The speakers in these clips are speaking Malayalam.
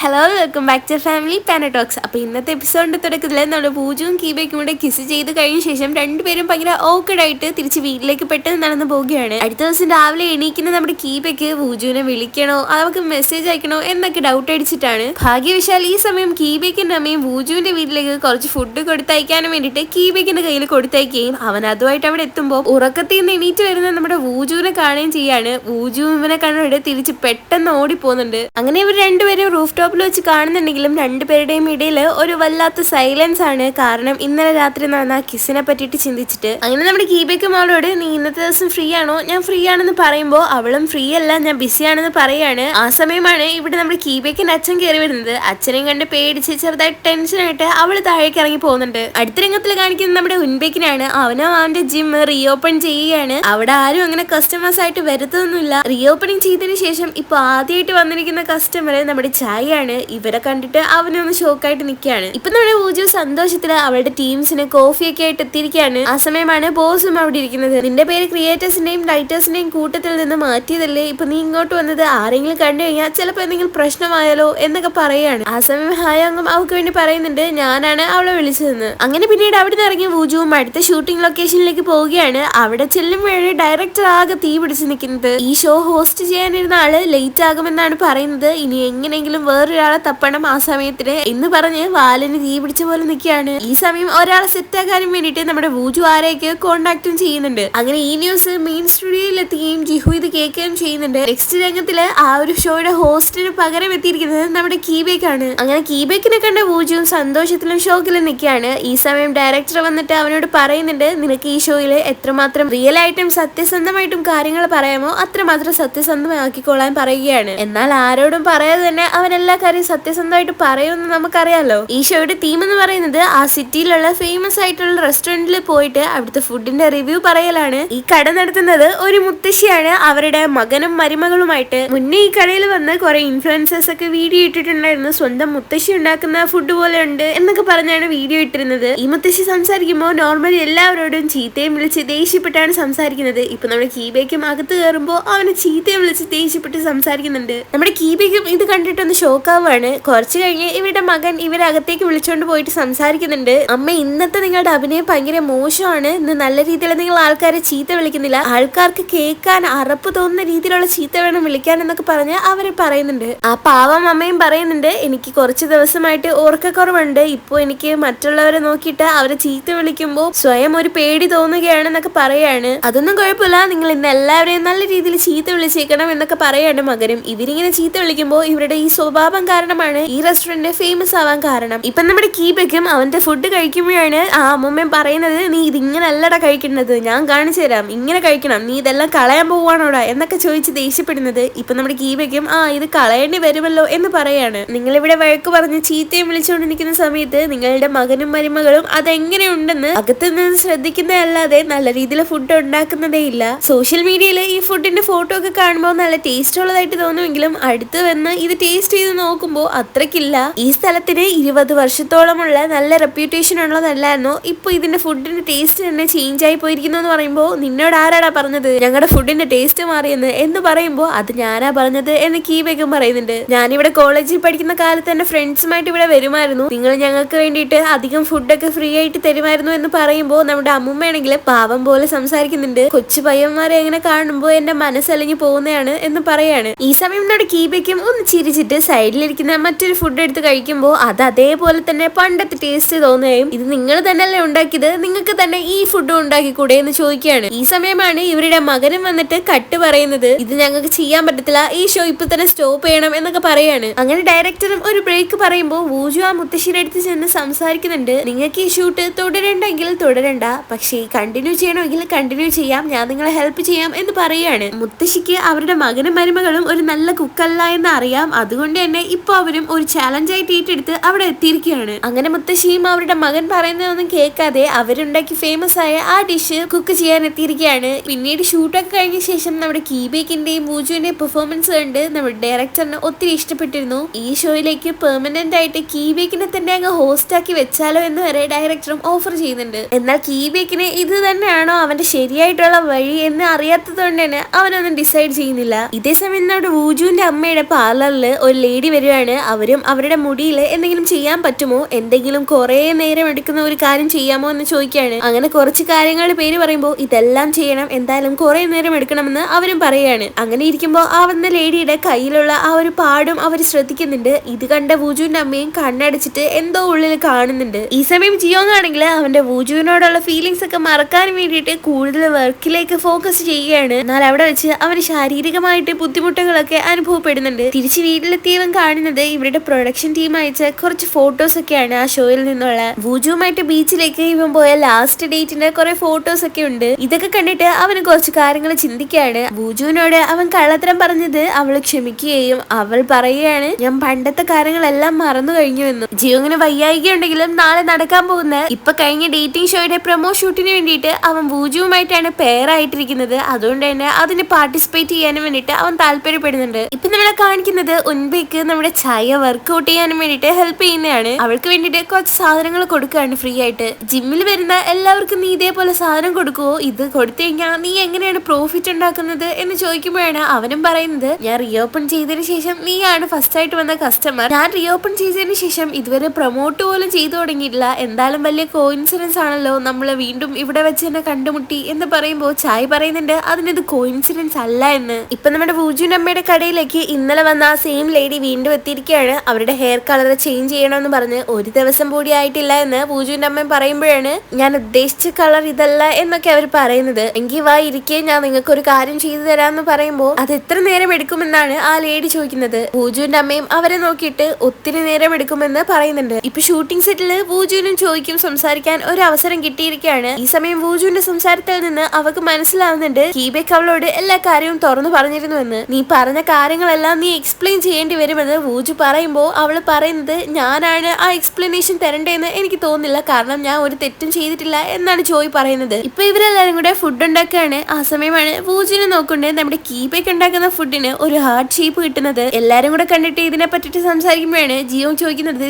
Hello welcome back to family പാനറ്റോക്സ് അപ്പോൾ ഇന്നത്തെ എപ്പിസോഡിന്റെ തുടക്കത്തിൽ നമ്മുടെ പൂജയും കീബയ്ക്കും കൂടെ കിസ് ചെയ്ത് കഴിഞ്ഞ ശേഷം രണ്ടുപേരും ഭയങ്കര ഓക്കഡായിട്ട് തിരിച്ച് വീട്ടിലേക്ക് പെട്ടെന്ന് നടന്നു പോവുകയാണ്. അടുത്ത ദിവസം രാവിലെ എണീക്കുന്ന നമ്മുടെ കീബയ്ക്ക് പൂജുവിനെ വിളിക്കണോ അവർക്ക് മെസ്സേജ് അയക്കണോ എന്നൊക്കെ ഡൗട്ട് അടിച്ചിട്ടാണ്. ഭാഗ്യവശാൽ ഈ സമയം കീബയ്ക്കും അമ്മയും പൂജുവിന്റെ വീട്ടിലേക്ക് കുറച്ച് ഫുഡ് കൊടുത്തയക്കാനും വേണ്ടിയിട്ട് കീബയ്ക്കിന്റെ കയ്യിൽ കൊടുത്തയക്കുകയും അവൻ അതുമായിട്ട് അവിടെ എത്തുമ്പോൾ ഉറക്കത്തിൽ നിന്ന് എണീറ്റ് വരുന്ന നമ്മുടെ വൂജുവിനെ കാണുകയും ചെയ്യാണ്. വൂജു ഇവനെ കണ്ടിട്ട് തിരിച്ച് പെട്ടെന്ന് ഓടിപ്പോകുന്നുണ്ട്. അങ്ങനെ ഇവർ രണ്ടുപേരും റൂഫ് ടോപ്പിൽ വെച്ച് കാണുന്നുണ്ടെങ്കിലും രണ്ടുപേരുടെയും ഇടയിൽ ഒരു വല്ലാത്ത സൈലൻസ് ആണ്. കാരണം ഇന്നലെ രാത്രി നടന്ന കിസിനെ പറ്റിയിട്ട് ചിന്തിച്ചിട്ട്. അങ്ങനെ നമ്മുടെ കീബയ്ക്കും മോളോട് നീ ഇന്നത്തെ ദിവസം ഫ്രീ ആണോ? ഞാൻ ഫ്രീ ആണെന്ന് പറയുമ്പോൾ അവളും ഫ്രീ അല്ല ഞാൻ ബിസി ആണെന്ന് പറയാണ്. ആ സമയമാണ് ഇവിടെ നമ്മുടെ കീബയ്ക്കിന്റെ അച്ഛൻ കയറി വരുന്നത്. അച്ഛനെയും കണ്ട് പേടിച്ച് ചെറുതായിട്ട് ടെൻഷനായിട്ട് അവൾ താഴേക്ക് ഇറങ്ങി പോകുന്നുണ്ട്. അടുത്ത രംഗത്തിൽ കാണിക്കുന്നത് നമ്മുടെ ഉൻബേക്കിനാണ് അവനും അവന്റെ ജിം റീഓപ്പൺ ചെയ്യുകയാണ്. അവിടെ ആരും അങ്ങനെ കസ്റ്റമേഴ്സ് ആയിട്ട് വരുത്തൊന്നുമില്ല റീഓപ്പണിങ് ചെയ്തതിനു ശേഷം ഇപ്പൊ ആദ്യമായിട്ട് വന്നിരിക്കുന്ന കസ്റ്റമർ നമ്മുടെ ചായയാണ് ഇവരെ കണ്ടിട്ട് അവനൊന്ന് ഷോക്കായിട്ട് നിൽക്കുകയാണ്. ഇപ്പൊ നമ്മുടെ ഊജു സന്തോഷത്തിൽ അവളുടെ ടീംസിന് കോഫിയൊക്കെ ആയിട്ട് എത്തിയിരിക്കുകയാണ്. ആ സമയമാണ് ബോസും അവിടെ ഇരിക്കുന്നത്. നിന്റെ പേര് ക്രിയേറ്റേഴ്സിന്റെയും റൈറ്റേഴ്സിന്റെയും കൂട്ടത്തിൽ നിന്ന് മാറ്റിയതല്ലേ? ഇപ്പൊ നീ ഇങ്ങോട്ട് വന്നത് ആരെങ്കിലും കണ്ടു കഴിഞ്ഞാൽ ചിലപ്പോ എന്തെങ്കിലും പ്രശ്നമായാലോ എന്നൊക്കെ പറയുകയാണ്. ആ സമയം ഹായാങ്കം അവൾക്ക് വേണ്ടി പറയുന്നുണ്ട് ഞാനാണ് അവളെ വിളിച്ചതെന്ന്. അങ്ങനെ പിന്നീട് അവിടെ നിന്ന് ഇറങ്ങിയ വൂജുവും അടുത്ത ഷൂട്ടിംഗ് ലൊക്കേഷനിലേക്ക് പോവുകയാണ്. അവിടെ ചെല്ലുമ്പോഴേ ഡയറക്ടർ ആകെ തീ പിടിച്ച് നിൽക്കുന്നത്. ഈ ഷോ ഹോസ്റ്റ് ചെയ്യാനിരുന്ന ആൾ ലേറ്റ് ആകുമെന്നാണ് പറയുന്നത്. ഇനി എങ്ങനെയെങ്കിലും വേറൊരാളെ തപ്പണം ആ സമയത്തിന് എന്ന് പറഞ്ഞ് വാലിന് തീ പിടിച്ച പോലെ നിൽക്കുകയാണ്. ഈ സമയം ഒരാളെ സെറ്റ് ആക്കാനും വേണ്ടിയിട്ട് നമ്മുടെ വൂജു ആരെയൊക്കെ കോണ്ടാക്ടും ചെയ്യുന്നുണ്ട്. അങ്ങനെ ഈ ന്യൂസ് മെയിൻ സ്റ്റുഡിയോയിൽ എത്തുകയും ജിഹു ഇത് കേൾക്കുകയും ചെയ്യുന്നുണ്ട്. നെക്സ്റ്റ് രംഗത്തിൽ ആ ഒരു ഷോയുടെ ഹോസ്റ്റിന് പകരം എത്തിയിരിക്കുന്നത് നമ്മുടെ കീബേക്കാണ് അങ്ങനെ കീബേക്കിനെ കണ്ട വൂജുവും സന്തോഷത്തിലും ഷോക്കിലും നിൽക്കുകയാണ്. ഈ സമയം ഡയറക്ടർ വന്നിട്ട് അവനോട് പറയുന്നുണ്ട് നിനക്ക് ഈ ഷോയിൽ എത്രമാത്രം റിയൽ ആയിട്ടും സത്യസന്ധമായിട്ടും കാര്യങ്ങൾ പറയാമോ അത്രമാത്രം സത്യസന്ധമാക്കിക്കൊള്ളാൻ പറയുകയാണ്. എന്നാൽ ആരോടും പറയാതെ തന്നെ അവൻ എല്ലാ കാര്യം സത്യസന്ധമായിട്ട് പറയുമെന്ന് നമുക്കറിയാലോ. ഈ ഷോയുടെ തീം എന്ന് പറയുന്നത് ആ സിറ്റിയിലുള്ള ഫേമസ് ആയിട്ടുള്ള റെസ്റ്റോറന്റിൽ പോയിട്ട് അവിടുത്തെ ഫുഡിന്റെ റിവ്യൂ പറയലാണ്. ഈ കട നടത്തുന്നത് ഒരു മുത്തശ്ശിയാണ്. അവരുടെ മകനും മരുമകളുമായിട്ട്. മുന്നേ ഈ കടയിൽ വന്ന് കുറെ ഇൻഫ്ലുവൻസേഴ്സ് ഒക്കെ വീഡിയോ ഇട്ടിട്ടുണ്ടായിരുന്നു. സ്വന്തം മുത്തശ്ശി ഉണ്ടാക്കുന്ന ഫുഡ് പോലെ ഉണ്ട് എന്നൊക്കെ പറഞ്ഞാണ് വീഡിയോ ഇട്ടിരുന്നത്. ഈ മുത്തശ്ശി സംസാരിക്കുമ്പോൾ നോർമലി എല്ലാവരോടും ചീത്തയും വിളിച്ച് ദേഷ്യപ്പെട്ടാണ് സംസാരിക്കുന്നത്. ഇപ്പൊ നമ്മുടെ കീബയ്ക്കും അകത്ത് കയറുമ്പോൾ അവന് ചീത്തയും വിളിച്ച് ദേഷ്യപ്പെട്ട് സംസാരിക്കുന്നുണ്ട്. നമ്മുടെ കീബയ്ക്കും ഇത് കണ്ടിട്ടൊന്ന് ഷോക്കാവാണ് കുറച്ച് കഴിഞ്ഞ് ഇവരുടെ മകൻ ഇവരെ അകത്തേക്ക് വിളിച്ചോണ്ട് പോയിട്ട് സംസാരിക്കുന്നുണ്ട്. അമ്മ ഇന്നത്തെ നിങ്ങളുടെ അഭിനയം ഭയങ്കര മോശമാണ്. ഇന്ന് നല്ല രീതിയിൽ നിങ്ങൾ ആൾക്കാരെ ചീത്ത വിളിക്കുന്നില്ല. ആൾക്കാർക്ക് കേൾക്കാൻ അറപ്പ് തോന്നുന്ന രീതിയിലുള്ള ചീത്ത വേണം വിളിക്കാൻ എന്നൊക്കെ പറഞ്ഞ് അവർ പറയുന്നുണ്ട്. ആ പാവം അമ്മയും പറയുന്നുണ്ട് എനിക്ക് കുറച്ച് ദിവസമായിട്ട് ഓർക്കക്കുറവുണ്ട് ഇപ്പൊ എനിക്ക് മറ്റുള്ളവരെ നോക്കിയിട്ട് അവരെ ചീത്ത വിളിക്കുമ്പോൾ സ്വയം ഒരു പേടി തോന്നുകയാണ് എന്നൊക്കെ പറയാണ്. അതൊന്നും കുഴപ്പമില്ല. നിങ്ങൾ ഇന്ന് എല്ലാവരെയും നല്ല രീതിയിൽ ചീത്ത വിളിച്ചേക്കണം എന്നൊക്കെ പറയാണ് മകനും. ഇവരിങ്ങനെ ചീത്ത വിളിക്കുമ്പോൾ ഇവരുടെ ഈ സ്വഭാവം കാരണമാണ്. ഈ റെസ്റ്റോറന്റ് ഫേമസ് ആവാൻ കാരണം. ഇപ്പൊ നമ്മുടെ കീബയ്ക്കും അവന്റെ ഫുഡ് കഴിക്കുമ്പോഴാണ് ആ അമ്മമ്മയും പറയുന്നത് നീ ഇതിങ്ങനെ അല്ലടാ കഴിക്കേണ്ടത് ഞാൻ കാണിച്ചു തരാം. ഇങ്ങനെ കഴിക്കണം. നീ ഇതെല്ലാം കളയാൻ പോവാണോടാ എന്നൊക്കെ ചോദിച്ച് ദേഷ്യപ്പെടുന്നത്. ഇപ്പൊ നമ്മുടെ കീബയ്ക്കും ആ ഇത് കളയേണ്ടി വരുമല്ലോ എന്ന് പറയാണ്. നിങ്ങൾ ഇവിടെ വഴക്ക് പറഞ്ഞ് ചീത്തയും വിളിച്ചുകൊണ്ട് നിൽക്കുന്ന സമയത്ത് നിങ്ങളുടെ മകനും മരുമകളും അതെങ്ങനെയുണ്ടെന്ന് അകത്ത് നിന്ന് ശ്രദ്ധിക്കുന്നതല്ലാതെ നല്ല രീതിയിൽ ഫുഡ് ഉണ്ടാക്കുന്നതേ ഇല്ല. സോഷ്യൽ മീഡിയയിൽ ഈ ഫുഡിന്റെ ഫോട്ടോ ഒക്കെ കാണുമ്പോൾ നല്ല ടേസ്റ്റ് ഉള്ളതായിട്ട് തോന്നുമെങ്കിലും അടുത്ത് വന്ന് ഇത് ടേസ്റ്റ് ചെയ്ത് നോക്കുമ്പോൾ അത്രക്കില്ല. ഈ സ്ഥലത്തിന് ഇരുപത് വർഷത്തോളമുള്ള നല്ല റെപ്യൂട്ടേഷൻ ഉള്ളതല്ലായിരുന്നു? ഇപ്പൊ ഇതിന്റെ ഫുഡിന്റെ ടേസ്റ്റ് തന്നെ ചേഞ്ച് ആയി പോയിരിക്കുന്നു എന്ന് പറയുമ്പോൾ നിന്നോട് ആരാടാ പറഞ്ഞത്? ഞങ്ങളുടെ ഫുഡിന്റെ ടേസ്റ്റ് മാറിയെന്ന് എന്ന് പറയുമ്പോൾ അത് ഞാനാ പറഞ്ഞത് എന്ന് കീബേക്കും പറയുന്നുണ്ട്. ഞാനിവിടെ കോളേജിൽ പഠിക്കുന്ന കാലത്ത് തന്നെ ഫ്രണ്ട്സുമായിട്ട് ഇവിടെ വരുമായിരുന്നു. നിങ്ങൾ ഞങ്ങൾക്ക് വേണ്ടിയിട്ട് അധികം ഫുഡൊക്കെ ഫ്രീ ആയിട്ട് തരുമായിരുന്നു എന്ന് പറയുമ്പോൾ നമ്മുടെ അമ്മുമ്മയാണെങ്കിൽ പാവം പോലെ സംസാരിക്കുന്നുണ്ട്. കൊച്ചു പയ്യന്മാരെ എങ്ങനെ കാണുമ്പോൾ എന്റെ മനസ്സലിഞ്ഞു പോകുന്നതാണ് എന്ന് പറയാണ്. ഈ സമയം നമ്മുടെ കീബയ്ക്കും ഒന്ന് ചിരിച്ചിട്ട് സൈഡിലിരിക്കുന്ന മറ്റൊരു ഫുഡ് എടുത്ത് കഴിക്കുമ്പോൾ അത് അതേപോലെ തന്നെ പണ്ടത്തെ ടേസ്റ്റ് തോന്നുകയും ഇത് നിങ്ങൾ തന്നെയല്ലേ ഉണ്ടാക്കിയത് നിങ്ങൾക്ക് തന്നെ ഈ ഫുഡ് ഉണ്ടാക്കി ഉണ്ടാക്കിക്കൂടെ എന്ന് ചോദിക്കുകയാണ്. ഈ സമയമാണ് ഇവരുടെ മകനും വന്നിട്ട് കട്ട് പറയുന്നത്. ഇത് ഞങ്ങൾക്ക് ചെയ്യാൻ പറ്റത്തില്ല ഈ ഷോ ഇപ്പൊ തന്നെ സ്റ്റോപ്പ് ചെയ്യണം എന്നൊക്കെ പറയാണ്. അങ്ങനെ ഡയറക്ടറും ഒരു ബ്രേക്ക് പറയുമ്പോൾ വൂജു ആ മുത്തശ്ശിയുടെ അടുത്ത് ചെന്ന് സംസാരിക്കുന്നുണ്ട്. നിങ്ങൾക്ക് ഈ ഷൂട്ട് തുടരണ്ടെങ്കിൽ തുടരണ്ട പക്ഷേ കണ്ടിന്യൂ ചെയ്യണമെങ്കിൽ കണ്ടിന്യൂ ചെയ്യാം ഞാൻ നിങ്ങളെ ഹെൽപ്പ് ചെയ്യാം എന്ന് പറയാണ്. മുത്തശ്ശിക്ക് അവരുടെ മകനും മരുമകളും ഒരു നല്ല കുക്കല്ല എന്ന് അറിയാം. അതുകൊണ്ട് തന്നെ ഇപ്പൊ അവരും ഒരു ചാലഞ്ച് ആയിട്ട് ഏറ്റെടുത്ത് അവിടെ എത്തിയിരിക്കുകയാണ്. അങ്ങനെ മുത്തശ്ശിയും അവരുടെ മകൻ പറയുന്നതൊന്നും കേൾക്കാതെ അവരുണ്ടാക്കി ഫേമസ് ആയ ആ ഡിഷ് കുക്ക് ചെയ്യാൻ എത്തിയിരിക്കുകയാണ്. പിന്നീട് ഷൂട്ടൊക്കെ കഴിഞ്ഞ ശേഷം നമ്മുടെ കീബേക്കിന്റെയും ബൂജുവിന്റെയും പെർഫോമൻസ് കണ്ട് നമ്മുടെ ഡയറക്ടറിന് ഒത്തിരി ഇഷ്ടപ്പെട്ടിരുന്നു. ഈ ഷോയിലേക്ക് പെർമനന്റ് ആയിട്ട് കീബേക്കിനെ തന്നെ അങ്ങ് ഹോസ്റ്റ് ആക്കി വെച്ചാലോ എന്ന് വരെ ഡയറക്ടറും ഓഫർ ചെയ്യുന്നുണ്ട്. എന്നാൽ കീബേക്കിനെ ഇത് തന്നെയാണോ അവന്റെ ശരിയായിട്ടുള്ള വഴി എന്ന് അറിയാത്തത് കൊണ്ട് തന്നെ അവനൊന്നും ഡിസൈഡ് ചെയ്യുന്നില്ല. ഇതേ സമയം നമ്മുടെ വൂജുവിന്റെ അമ്മയുടെ പാർലറിൽ ഒരു ലേഡി വരികയാണ്. അവരും അവരുടെ മുടിയിൽ എന്തെങ്കിലും ചെയ്യാൻ പറ്റുമോ? എന്തെങ്കിലും കുറെ നേരം എടുക്കുന്ന ഒരു കാര്യം ചെയ്യാമോ എന്ന് ചോദിക്കുകയാണ്. അങ്ങനെ കുറച്ച് കാര്യങ്ങളുടെ പേര് പറയുമ്പോൾ ഇതെല്ലാം ചെയ്യണം എന്തായാലും കുറെ നേരം എടുക്കണമെന്ന് അവരും പറയുകയാണ്. അങ്ങനെ ഇരിക്കുമ്പോൾ ആവുന്ന വന്ന ലേഡിയുടെ കയ്യിലുള്ള ആ ഒരു പാടും അവർ ശ്രദ്ധിക്കുന്നുണ്ട്. ഇത് കണ്ട വൂജുവിന്റെ അമ്മയും കണ്ണടച്ചിട്ട് എന്തോ ഉള്ളിൽ കാണുന്നുണ്ട്. ഈ സമയം ജിയോ എന്നാണെങ്കിൽ അവന്റെ വൂജുവിനോടുള്ള ഫീലിങ്സ് ഒക്കെ മറക്കാൻ വേണ്ടിയിട്ട് കൂടുതൽ വർക്കിലേക്ക് ഫോക്കസ് ചെയ്യുകയാണ്. എന്നാൽ അവിടെ വെച്ച് അവന് ശാരീരികമായിട്ട് ബുദ്ധിമുട്ടുകളൊക്കെ അനുഭവപ്പെടുന്നുണ്ട്. തിരിച്ച് വീട്ടിലെത്തിയവൻ കാണുന്നത് ഇവരുടെ പ്രൊഡക്ഷൻ ടീം അയച്ച കുറച്ച് ഫോട്ടോസ് ഒക്കെയാണ് ആ ഷോയിൽ നിന്നുള്ള. വൂജുവുമായിട്ട് ബീച്ചിലേക്ക് ഇവൻ പോയ ലാസ്റ്റ് ഡേറ്റിന്റെ കുറെ ഫോട്ടോസ് ഒക്കെ ഉണ്ട്. ഇതൊക്കെ കണ്ടിട്ട് അവന് കുറച്ച് കാര്യങ്ങൾ ചിന്തിക്കുകയാണ്. വൂജുവിനോട് അവൻ കള്ളത്തരം പറഞ്ഞത് അവൾ ക്ഷമിക്കുകയും അവൾ പറയുകയാണ് ഞാൻ പണ്ടത്തെ കാര്യങ്ങളെല്ലാം മറന്നു കഴിഞ്ഞു എന്ന്. ജിയോങ്ങിന് വയ്യായിക ഉണ്ടെങ്കിലും നാളെ നടക്കാൻ പോകുന്ന ഇപ്പൊ കഴിഞ്ഞ ഡേറ്റിംഗ് ഷോയുടെ പ്രൊമോ ഷൂട്ടിന് വേണ്ടിയിട്ട് അവൻ വൂജുവുമായിട്ടാണ് പെയർ ആയിട്ടിരിക്കുന്നത്. അതുകൊണ്ട് തന്നെ അതിന് പാർട്ടിസിപ്പേറ്റ് ചെയ്യാനും വേണ്ടിയിട്ട് അവൻ താല്പര്യപ്പെടുന്നുണ്ട്. ഇപ്പൊ നമ്മളെ കാണിക്കുന്നത് ഉൻബേക്ക് നമ്മുടെ ചായ വർക്ക്ഔട്ട് ചെയ്യാനും വേണ്ടിട്ട് ഹെൽപ്പ് ചെയ്യുന്നതാണ്. അവൾക്ക് വേണ്ടിട്ട് കുറച്ച് സാധനങ്ങൾ കൊടുക്കുകയാണ് ഫ്രീ ആയിട്ട്. ജിമ്മിൽ വരുന്ന എല്ലാവർക്കും നീ ഇതേപോലെ സാധനം കൊടുക്കുവോ? ഇത് കൊടുത്തു കഴിഞ്ഞാൽ നീ എങ്ങനെയാണ് പ്രോഫിറ്റ് ഉണ്ടാക്കുന്നത് എന്ന് ചോദിക്കുമ്പോഴാണ് അവനും പറയുന്നത് ഞാൻ റീഓപ്പൺ ചെയ്തതിന് ശേഷം നീയാണ് ഫസ്റ്റ് ആയിട്ട് വന്ന കസ്റ്റമർ ഞാൻ റീഓപ്പൺ ചെയ്തതിന് ശേഷം ഇതുവരെ പ്രൊമോട്ട് പോലും ചെയ്തു തുടങ്ങിയിട്ടില്ല. എന്തായാലും വലിയ കോയിൻസിഡൻസ് ആണല്ലോ. നമ്മൾ വീണ്ടും ഇവിടെ വെച്ച് തന്നെ കണ്ടുമുട്ടി എന്ന് പറയുമ്പോൾ ചായ് പറയുന്നുണ്ട് അതിനത് കോയിൻസിഡൻസ് അല്ല എന്ന്. ഇപ്പൊ നമ്മുടെ വൂജുവിന്റെ അമ്മയുടെ കടയിലേക്ക് ഇന്നലെ വന്ന ആ സെയിം ലേഡി വീണ്ടും എത്തിയിരിക്കുകയാണ്. അവരുടെ ഹെയർ കളർ ചേഞ്ച് ചെയ്യണമെന്ന് പറഞ്ഞ് ഒരു ദിവസം കൂടി ആയിട്ടില്ല എന്ന് പൂജുവിന്റെ അമ്മ പറയുമ്പോഴാണ് ഞാൻ ഉദ്ദേശിച്ച കളർ ഇതല്ല എന്നൊക്കെ അവർ പറയുന്നത്. എങ്കിൽ വാ ഇരിക്കെ ഞാൻ നിങ്ങൾക്ക് ഒരു കാര്യം ചെയ്തു തരാമെന്ന് പറയുമ്പോൾ അത് എത്ര നേരം എടുക്കുമെന്നാണ് ആ ലേഡി ചോദിക്കുന്നത്. പൂജുവിന്റെ അമ്മയും അവരെ നോക്കിയിട്ട് ഒത്തിരി നേരം എടുക്കുമെന്ന് പറയുന്നുണ്ട്. ഇപ്പൊ ഷൂട്ടിംഗ് സെറ്റിൽ പൂജുവിനും ചോദിക്കും സംസാരിക്കാൻ ഒരു അവസരം കിട്ടിയിരിക്കുകയാണ്. ഈ സമയം പൂജുവിന്റെ സംസാരത്തിൽ നിന്ന് അവർക്ക് മനസ്സിലാവുന്നുണ്ട് കീബേക്ക് അവളോട് എല്ലാ കാര്യവും തുറന്നു പറഞ്ഞിരുന്നുവെന്ന്. നീ പറഞ്ഞ കാര്യങ്ങളെല്ലാം നീ എക്സ്പ്ലെയിൻ ചെയ്യേണ്ടി വരുമെന്ന്. വൂജു പറയുമ്പോൾ അവൾ പറയുന്നത് ഞാനാണ് ആ എക്സ്പ്ലനേഷൻ തരണ്ടേന്ന് എനിക്ക് തോന്നുന്നില്ല. കാരണം ഞാൻ ഒരു തെറ്റും ചെയ്തിട്ടില്ല എന്നാണ് ജോയ് പറയുന്നത്. ഇപ്പൊ ഇവരെല്ലാരും കൂടെ ഫുഡ് ഉണ്ടാക്കുകയാണ് ആ സമയമാണ് വൂജിനെ നോക്കൊണ്ട്. നമ്മുടെ കീബേക്ക് ഉണ്ടാക്കുന്ന ഫുഡിന് ഒരു ഹാർട്ട് ഷേപ്പ് കിട്ടുന്നത്. എല്ലാരും കൂടെ കണ്ടിട്ട് ഇതിനെ പറ്റിട്ട് സംസാരിക്കുമ്പോഴാണ് ജിയോ ചോദിക്കുന്നത്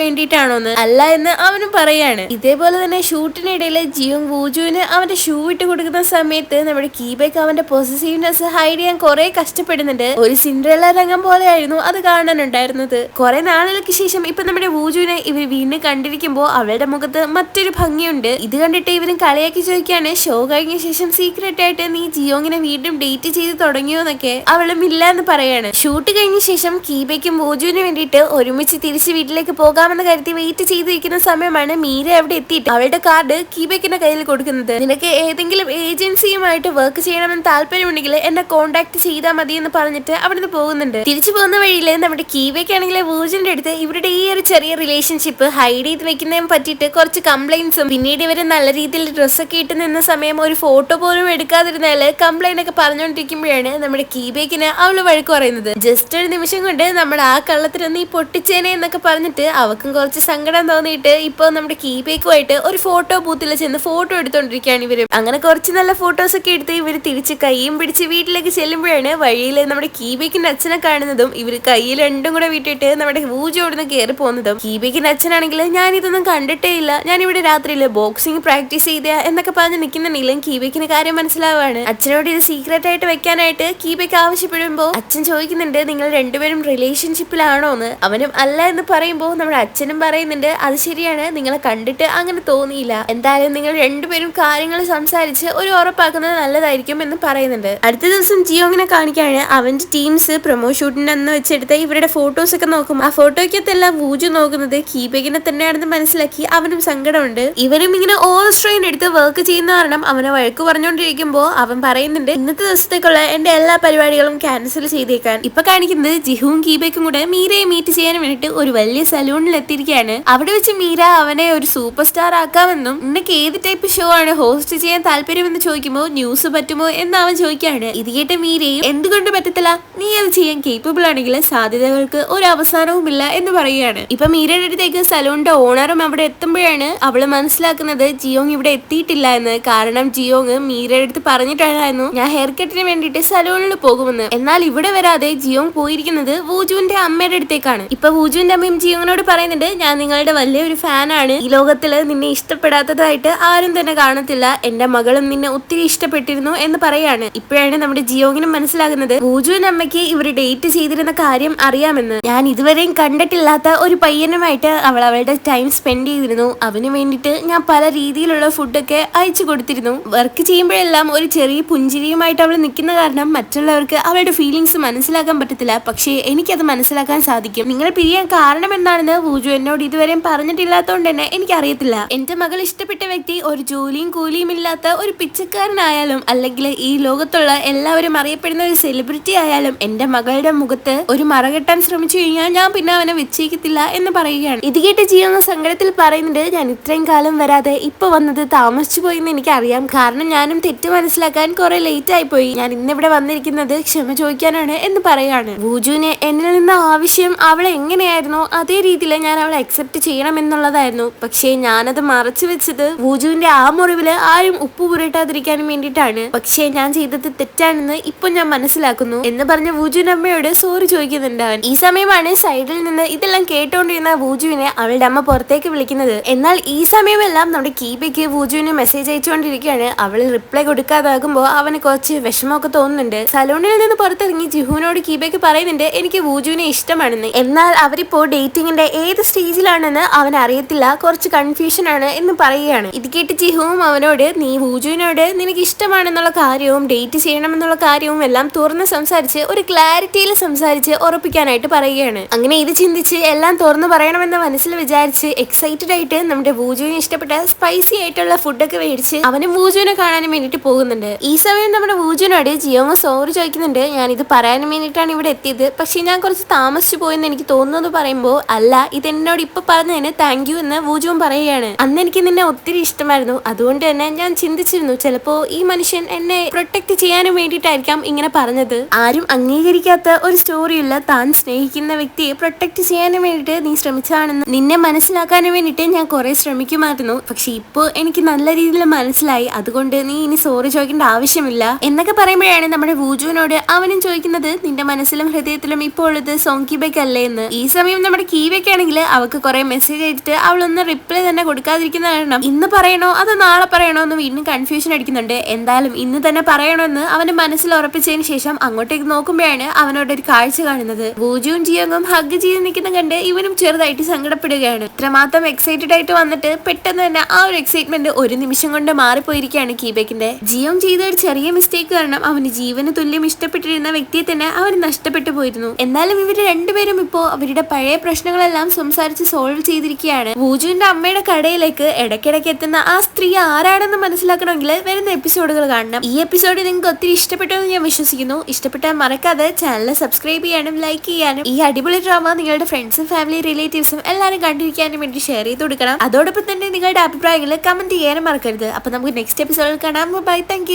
വേണ്ടിയിട്ടാണോ വേണ്ടിയിട്ടാണോന്ന്. അല്ല എന്ന് അവനും പറയാണ്. ഇതേപോലെ തന്നെ ഷൂട്ടിനിടയിൽ ജിയോ വൂജുവിന് അവന്റെ ഷൂ ഇട്ട് കൊടുക്കുന്ന സമയത്ത് നമ്മുടെ കീബേക്ക് അവന്റെ പോസിറ്റീവ്നെസ് ഹൈഡ് ചെയ്യാൻ കുറെ കഷ്ടപ്പെടുന്നുണ്ട്. ഒരു സിൻഡ്രല്ല രംഗം പോലെയായിരുന്നു അത് കാണാനുണ്ടായിരുന്നത്. കുറെ നാളുകൾക്ക് ശേഷം ഇപ്പൊ നമ്മുടെ വൂജുവിനെ ഇവർ വീണ്ടും കണ്ടിരിക്കുമ്പോൾ അവളുടെ മുഖത്ത് മറ്റൊരു ഭംഗിയുണ്ട്. ഇത് കണ്ടിട്ട് ഇവരും കളിയാക്കി ചോദിക്കാണ് ഷോ കഴിഞ്ഞ ശേഷം സീക്രട്ട് ആയിട്ട് നീ ജിയോങ്ങിനെ വീണ്ടും ഡേറ്റ് ചെയ്ത് തുടങ്ങിയോ എന്നൊക്കെ അവളും ഇല്ല എന്ന് പറയാണ്. ഷൂട്ട് കഴിഞ്ഞ ശേഷം കീബയ്ക്കും വൂജുവിന് വേണ്ടിയിട്ട് ഒരുമിച്ച് തിരിച്ച് വീട്ടിലേക്ക് പോകാമെന്ന് കരുതി വെയിറ്റ് ചെയ്തിരിക്കുന്ന സമയമാണ് മീര അവിടെ എത്തിയിട്ട് അവളുടെ കാർഡ് കീബയ്ക്കിന്റെ കയ്യിൽ കൊടുക്കുന്നത്. നിനക്ക് ഏതെങ്കിലും ഏജൻസിയുമായിട്ട് വർക്ക് ചെയ്യണമെന്ന് താല്പര്യമുണ്ടെങ്കിൽ എന്നെ കോണ്ടാക്ട് ചെയ്താൽ മതി എന്ന് പറഞ്ഞിട്ട് അവിടുന്ന് പോകുന്നുണ്ട്. തിരിച്ചു പോകുന്ന വഴിയിൽ നമ്മുടെ കീബയ്ക്കാണെങ്കിൽ വൂജിന്റെ അടുത്ത് ഇവരുടെ ഈ ഒരു ചെറിയ റിലേഷൻഷിപ്പ് ഹൈഡ് ചെയ്ത് വെക്കുന്നതിനെ പറ്റിയിട്ട് കുറച്ച് കംപ്ലൈൻസും പിന്നീട് ഇവർ നല്ല രീതിയിൽ ഡ്രസ്സൊക്കെ ഇട്ട് നിന്ന സമയം ഒരു ഫോട്ടോ പോലും എടുക്കാതിരുന്നാൽ കംപ്ലൈന്റ് ഒക്കെ പറഞ്ഞുകൊണ്ടിരിക്കുമ്പോഴാണ് നമ്മുടെ കീബേക്കിന് അവൾ വഴക്ക് പറയുന്നത്. ജസ്റ്റ് ഒരു നിമിഷം കൊണ്ട് നമ്മൾ ആ കള്ളത്തിന് ഈ പൊട്ടിച്ചേനെ എന്നൊക്കെ പറഞ്ഞിട്ട് അവക്കും കുറച്ച് സങ്കടം തോന്നിയിട്ട് ഇപ്പൊ നമ്മുടെ കീബേക്കുമായിട്ട് ഒരു ഫോട്ടോ ബൂത്തിൽ ചെന്ന് ഫോട്ടോ എടുത്തോണ്ടിരിക്കുകയാണ് ഇവർ. അങ്ങനെ കുറച്ച് നല്ല ഫോട്ടോസ് ഒക്കെ എടുത്ത് ഇവർ തിരിച്ച് കൈയും പിടിച്ച് വീട്ടിലേക്ക് ചെല്ലുമ്പോഴാണ് വഴിയിൽ നമ്മുടെ കീബേക്കിന്റെ അച്ഛനെ കാണുന്നതും ഇവർ കയ്യിൽ രണ്ടും കൂടെ വിട്ടിട്ട് നമ്മുടെ ഊജി അവിടുന്ന് കയറി പോകുന്നതും കീബേക്കിന്റെ അച്ഛനാണെങ്കിൽ ഞാൻ ഇതൊന്നും കണ്ടിട്ടേ ഇല്ല ഞാൻ ഇവിടെ രാത്രിയിൽ ബോക്സിംഗ് പ്രാക്ടീസ് ചെയ്ത എന്നൊക്കെ പറഞ്ഞ് നിൽക്കുന്നുണ്ടെങ്കിലും കീബിക്കിന് കാര്യം മനസ്സിലാവാണ്. അച്ഛനോട് ഇത് സീക്രട്ട് ആയിട്ട് വെക്കാനായിട്ട് കീബിക്ക് ആവശ്യപ്പെടുമ്പോൾ അച്ഛൻ ചോദിക്കുന്നുണ്ട് നിങ്ങൾ രണ്ടുപേരും റിലേഷൻഷിപ്പിലാണോ എന്ന് അവനും അല്ല എന്ന് പറയുമ്പോൾ നമ്മുടെ അച്ഛനും പറയുന്നുണ്ട് അത് ശരിയാണ് നിങ്ങളെ കണ്ടിട്ട് അങ്ങനെ തോന്നിയില്ല. എന്തായാലും നിങ്ങൾ രണ്ടുപേരും കാര്യങ്ങൾ സംസാരിച്ച് ഒരു ഉറപ്പാക്കുന്നത് നല്ലതായിരിക്കും എന്ന് പറയുന്നുണ്ട്. അടുത്ത ദിവസം ജിയോങ്ങിനെ കാണിക്കാണ് അവന്റെ ടീംസ് പ്രൊമോ ഷൂട്ടിന്റെ അന്ന് വെച്ചെടുത്ത ഇവരുടെ ഫോട്ടോസ് ഒക്കെ നോക്കും ആ ഫോട്ടോയ്ക്കകത്തെല്ലാം വൂജു നോക്കുന്നത് കീബേഗിനെ തന്നെയാണെന്ന് മനസ്സിലാക്കി അവനും സങ്കടമുണ്ട്. ഇവനും ഇങ്ങനെ ഓവർ സ്ട്രെയിൻ എടുത്ത് വർക്ക് ചെയ്യുന്ന കാരണം അവനെ വഴക്ക് പറഞ്ഞുകൊണ്ടിരിക്കുമ്പോൾ അവൻ പറയുന്നുണ്ട് ഇന്നത്തെ ദിവസത്തേക്കുള്ള എന്റെ എല്ലാ പരിപാടികളും ക്യാൻസൽ ചെയ്തേക്കാൻ. ഇപ്പൊ കാണിക്കുന്നത് ജിഹുവും കീബേക്കും കൂടെ മീരയെ മീറ്റ് ചെയ്യാൻ വേണ്ടിട്ട് ഒരു വലിയ സലൂണിൽ എത്തിയിരിക്കുകയാണ് അവിടെ വെച്ച് മീര അവനെ ഒരു സൂപ്പർ സ്റ്റാർ ആക്കാമെന്നും നിനക്ക് ഏത് ടൈപ്പ് ഷോ ആണ് ഹോസ്റ്റ് ചെയ്യാൻ താല്പര്യമെന്ന് ചോദിക്കുമ്പോൾ ന്യൂസ് പറ്റുമോ? എന്ന് അവൻ ചോദിക്കാണ് ഇത് കേട്ട മീരയും എന്തുകൊണ്ട് പറ്റത്തില്ല? നീ അത് ചെയ്യാൻ കേപ്പബിൾ ആണെങ്കിൽ സാധ്യതകൾക്ക് ഒരു അവസാനവുമില്ല എന്ന് പറയുകയാണ്. ഇപ്പൊ മീരയുടെ അടുത്തേക്ക് സലൂണിന്റെ ഓണറും അവിടെ എത്തുമ്പോഴാണ് അവൾ മനസ്സിലാക്കുന്നത് ജിയോങ് ഇവിടെ എത്തിയിട്ടില്ല എന്ന്. കാരണം ജിയോങ് മീരയുടെ അടുത്ത് പറഞ്ഞിട്ടായിരുന്നു ഞാൻ ഹെയർ കട്ടിന് വേണ്ടിയിട്ട് സലൂണിൽ പോകുമെന്ന്. എന്നാൽ ഇവിടെ വരാതെ ജിയോങ് പോയിരിക്കുന്നത് വൂജുവിന്റെ അമ്മയുടെ അടുത്തേക്കാണ്. ഇപ്പൊ വൂജുവിന്റെ അമ്മയും ജിയോങ്ങിനോട് പറയുന്നുണ്ട് ഞാൻ നിങ്ങളുടെ വലിയൊരു ഫാനാണ് ഈ ലോകത്തിൽ നിന്നെ ഇഷ്ടപ്പെടാത്തതായിട്ട് ആരും തന്നെ കാണത്തില്ല. എന്റെ മകളും നിന്നെ ഒത്തിരി ഇഷ്ടപ്പെട്ടിരുന്നു എന്ന് പറയാണ്. ഇപ്പോഴാണ് നമ്മുടെ ജിയോങ്ങിനും മനസ്സിലാകുന്നത് വൂജുവിന്റെ അമ്മയ്ക്ക് ഇവർ ഡേറ്റ് ചെയ്തിരുന്ന കാര്യം അറിയാമെന്ന്. ഞാൻ ഇതുവരെയും കണ്ടിട്ടില്ലാത്ത ഒരു പയ്യനുമായിട്ട് അവൾ അവളുടെ ടൈം സ്പെൻഡ് ചെയ്തിരുന്നു. അവന് വേണ്ടിയിട്ട് ഞാൻ പല രീതിയിലുള്ള ഫുഡൊക്കെ അയച്ചു കൊടുത്തിരുന്നു. വർക്ക് ചെയ്യുമ്പോഴെല്ലാം ഒരു ചെറിയ പുഞ്ചിരിയുമായിട്ട് അവൾ നിൽക്കുന്ന കാരണം മറ്റുള്ളവർക്ക് അവളുടെ ഫീലിങ്സ് മനസ്സിലാക്കാൻ പറ്റത്തില്ല. പക്ഷേ എനിക്കത് മനസ്സിലാക്കാൻ സാധിക്കും. നിങ്ങൾ പിരിയാൻ കാരണം എന്താണെന്ന് പൂജു എന്നോട് ഇതുവരെയും പറഞ്ഞിട്ടില്ലാത്തതുകൊണ്ട് തന്നെ എനിക്കറിയത്തില്ല. എന്റെ മകൾ ഇഷ്ടപ്പെട്ട വ്യക്തി ഒരു ജോലിയും കൂലിയും ഇല്ലാത്ത ഒരു പിച്ചക്കാരനായാലും അല്ലെങ്കിൽ ഈ ലോകത്തുള്ള എല്ലാവരും അറിയപ്പെടുന്ന ഒരു സെലിബ്രിറ്റി ആയാലും എന്റെ മകളുടെ മുഖത്ത് ഒരു മറകെട്ടാൻ ശ്രമിച്ചു കഴിഞ്ഞാൽ ഞാൻ പിന്നെ അവനെ വെച്ചേക്കത്തില്ല എന്ന് പറയുകയാണ്. ഇത് കേട്ട് ജിയോ സങ്കടത്തിൽ പറയുന്നുണ്ട് ഞാൻ ഇത്രയും കാലം വരാതെ ഇപ്പൊ വന്നത് താമസിച്ചു പോയെന്ന് എനിക്കറിയാം. കാരണം ഞാനും തെറ്റ് മനസ്സിലാക്കാൻ കുറെ ലേറ്റ് ആയി പോയി. ഞാൻ ഇന്നിവിടെ വന്നിരിക്കുന്നത് ക്ഷമ ചോദിക്കാനാണ് എന്ന് പറയാണ് വൂജുവിന് എന്നിൽ നിന്ന് ആവശ്യം അവളെ എങ്ങനെയായിരുന്നോ? അതേ രീതിയിൽ ഞാൻ അവളെ അക്സെപ്റ്റ് ചെയ്യണം എന്നുള്ളതായിരുന്നു പക്ഷേ ഞാനത് മറച്ചു വെച്ചത് ബൂജുവിന്റെ ആ മുറിവിൽ ആരും ഉപ്പ് പുരട്ടാതിരിക്കാനും വേണ്ടിയിട്ടാണ്. പക്ഷേ ഞാൻ ചെയ്തത് തെറ്റാണെന്ന് ഇപ്പൊ ഞാൻ മനസ്സിലാക്കുന്നു എന്ന് പറഞ്ഞ വൂജുവിന്റെ അമ്മയോട് സോറി ചോദിക്കുന്നുണ്ട് അവൻ ഈ സമയമാണ് സൈഡിൽ നിന്ന് ഇതെല്ലാം കേട്ടോണ്ടിരുന്ന വൂജുവിനെ അവളുടെ അമ്മ പുറത്തേക്ക് വിളിക്കുന്നത്. എന്നാൽ ഈ സമയമെല്ലാം നമ്മുടെ കീബയ്ക്ക് വൂജുവിന് മെസ്സേജ് അയച്ചുകൊണ്ടിരിക്കുകയാണ്. അവൾ റിപ്ലൈ കൊടുക്കാതാകുമ്പോൾ അവന് കുറച്ച് വിഷമമൊക്കെ തോന്നുന്നുണ്ട്. സലൂണിൽ നിന്ന് പുറത്തിറങ്ങി ജിഹുവിനോട് കീബയ്ക്ക് പറയുന്നുണ്ട് എനിക്ക് വൂജുവിനെ ഇഷ്ടമാണെന്ന്. എന്നാൽ അവരിപ്പോ ഡേറ്റിംഗിന്റെ ഏത് സ്റ്റേജിലാണെന്ന് അവൻ അറിയത്തില്ല. കുറച്ച് കൺഫ്യൂഷൻ ആണ് എന്ന് പറയുകയാണ്. ഇത് കേട്ട് ജിഹുവും അവനോട് നീ വൂജുവിനോട് നിനക്ക് ഇഷ്ടമാണെന്നുള്ള കാര്യവും ഡേറ്റ് ചെയ്യണമെന്നുള്ള കാര്യവും എല്ലാം തുറന്ന് സംസാരിച്ച് ഒരു ക്ലാരിറ്റിയിൽ സംസാരിച്ച് ഉറപ്പിക്കാനായിട്ട് പറയുകയാണ്. അങ്ങനെ ഇത് ചിന്തിച്ച് എല്ലാം തുറന്നു പറയണമെന്ന് മനസ്സിൽ വിചാരിച്ച് എക്സൈറ്റഡ് ആയിട്ട് നമ്മുടെ വൂജുവിന് ഇഷ്ടപ്പെട്ട സ്പൈസി ആയിട്ടുള്ള ഫുഡൊക്കെ മേടിച്ച് അവനും ഭൂജുവിനെ കാണാനും വേണ്ടിയിട്ട് പോകുന്നുണ്ട്. ഈ സമയം നമ്മുടെ ഭൂജുവിനോട് ജിയോമ സോറി ചോദിക്കുന്നുണ്ട്. ഞാൻ ഇത് പറയാനും വേണ്ടിയിട്ടാണ് ഇവിടെ എത്തിയത്. പക്ഷേ ഞാൻ കുറച്ച് താമസിച്ചു പോയെന്ന് എനിക്ക് തോന്നുന്നത് പറയുമ്പോൾ അല്ല ഇത് എന്നോട് ഇപ്പൊ പറഞ്ഞതിന് താങ്ക് യു എന്ന് വൂജുവും പറയുകയാണ്. അന്ന് എനിക്ക് നിന്നെ ഒത്തിരി ഇഷ്ടമായിരുന്നു. അതുകൊണ്ട് തന്നെ ഞാൻ ചിന്തിച്ചിരുന്നു ചിലപ്പോ ഈ മനുഷ്യൻ എന്നെ പ്രൊട്ടക്ട് ചെയ്യാനും വേണ്ടിയിട്ടായിരിക്കാം ഇങ്ങനെ പറഞ്ഞത്. ആരും അംഗീകരിക്കാത്ത ഒരു സ്റ്റോറിയില്ല താൻ സ്നേഹിക്കുന്ന വ്യക്തിയെ പ്രൊട്ടക്ട് ചെയ്യാനും വേണ്ടിയിട്ട് നീ ശ്രമിച്ചതാണെന്ന് നിന്നെ മനസ്സിലാക്കാനും വേണ്ടിയിട്ട് ഞാൻ കുറെ ശ്രമിക്കുമായിരുന്നു. പക്ഷെ ഇപ്പോൾ എനിക്ക് നല്ല രീതിയിൽ മനസ്സിലായി. അതുകൊണ്ട് നീ ഇനി സോറി ചോദിക്കേണ്ട ആവശ്യമില്ല. എന്നൊക്കെ പറയുമ്പോഴാണ് നമ്മുടെ വൂജുവിനോട് അവനും ചോദിക്കുന്നത് നിന്റെ മനസ്സിലും ഹൃദയത്തിലും ഇപ്പോൾ ഉള്ളത് സോങ്കിബയ്ക്ക് അല്ലേ? എന്ന്. ഈ സമയം നമ്മുടെ കീവയ്ക്കാണെങ്കിൽ അവൾക്ക് കുറെ മെസ്സേജ് അയച്ചിട്ട് അവളൊന്ന് റിപ്ലൈ തന്നെ കൊടുക്കാതിരിക്കുന്ന കാരണം ഇന്ന് പറയണോ? അതോ നാളെ പറയണോ? എന്ന് വീണ്ടും കൺഫ്യൂഷൻ അടിക്കുന്നുണ്ട്. എന്തായാലും ഇന്ന് തന്നെ പറയണമെന്ന് അവന്റെ മനസ്സിൽ ഉറപ്പിച്ചതിന് ശേഷം അങ്ങോട്ടേക്ക് നോക്കുമ്പോഴാണ് അവനോട് ഒരു കാഴ്ച കാണുന്നത്. വൂജുവും ജിയോങ്ങും ഹഗ് ചെയ്ത് നിൽക്കുന്ന കണ്ട് ഇവനും ചെറുതായിട്ട് സങ്കടപ്പെടുകയാണ്. ഇത്രമാത്രം എക്സൈറ്റഡ് ആയിട്ട് വന്നിട്ട് പെട്ടെന്ന് തന്നെ ആ ഒരു എക്സൈറ്റ്മെന്റ് ഒരു നിമിഷം കൊണ്ട് മാറിപ്പോയിരിക്കുകയാണ് കീബേക്കിന്റെ ജിയോം ചെയ്ത ഒരു ചെറിയ മിസ്റ്റേക്ക് കാരണം അവന് ജീവന് തുല്യം ഇഷ്ടപ്പെട്ടിരുന്ന വ്യക്തിയെ തന്നെ അവർ നഷ്ടപ്പെട്ടു പോയിരുന്നു. എന്നാലും ഇവർ രണ്ടുപേരും ഇപ്പോ അവരുടെ പഴയ പ്രശ്നങ്ങളെല്ലാം സംസാരിച്ച് സോൾവ് ചെയ്തിരിക്കുകയാണ്. വൂജുവിന്റെ അമ്മയുടെ കടയിലേക്ക് ഇടയ്ക്കിടയ്ക്ക് എത്തുന്ന ആ സ്ത്രീ ആരാണെന്ന് മനസ്സിലാക്കണമെങ്കിൽ വരുന്ന എപ്പിസോഡുകൾ കാണണം. ഈ എപ്പിസോഡ് നിങ്ങൾക്ക് ഒത്തിരി ഇഷ്ടപ്പെട്ടു എന്ന് ഞാൻ വിശ്വസിക്കുന്നു. ഇഷ്ടപ്പെട്ടാൽ മറക്കാതെ ചാനൽ സബ്സ്ക്രൈബ് ചെയ്യാനും ലൈക്ക് ചെയ്യാനും ഈ അടിപൊളി ഡ്രാമ നിങ്ങളുടെ ഫ്രണ്ട്സും ഫാമിലി റിലേറ്റീവ്സും എല്ലാവരും കണ്ടിരിക്കാനും വേണ്ടി ഷെയർ ചെയ്ത് കൊടുക്കണം. അതോടൊപ്പം തന്നെ നിങ്ങളുടെ അഭിപ്രായങ്ങൾ കമന്റ് ചെയ്യാനും മറക്കരുത്. അപ്പൊ നമുക്ക് നെക്സ്റ്റ് എപ്പിസോഡിൽ കാണാം. Bye thank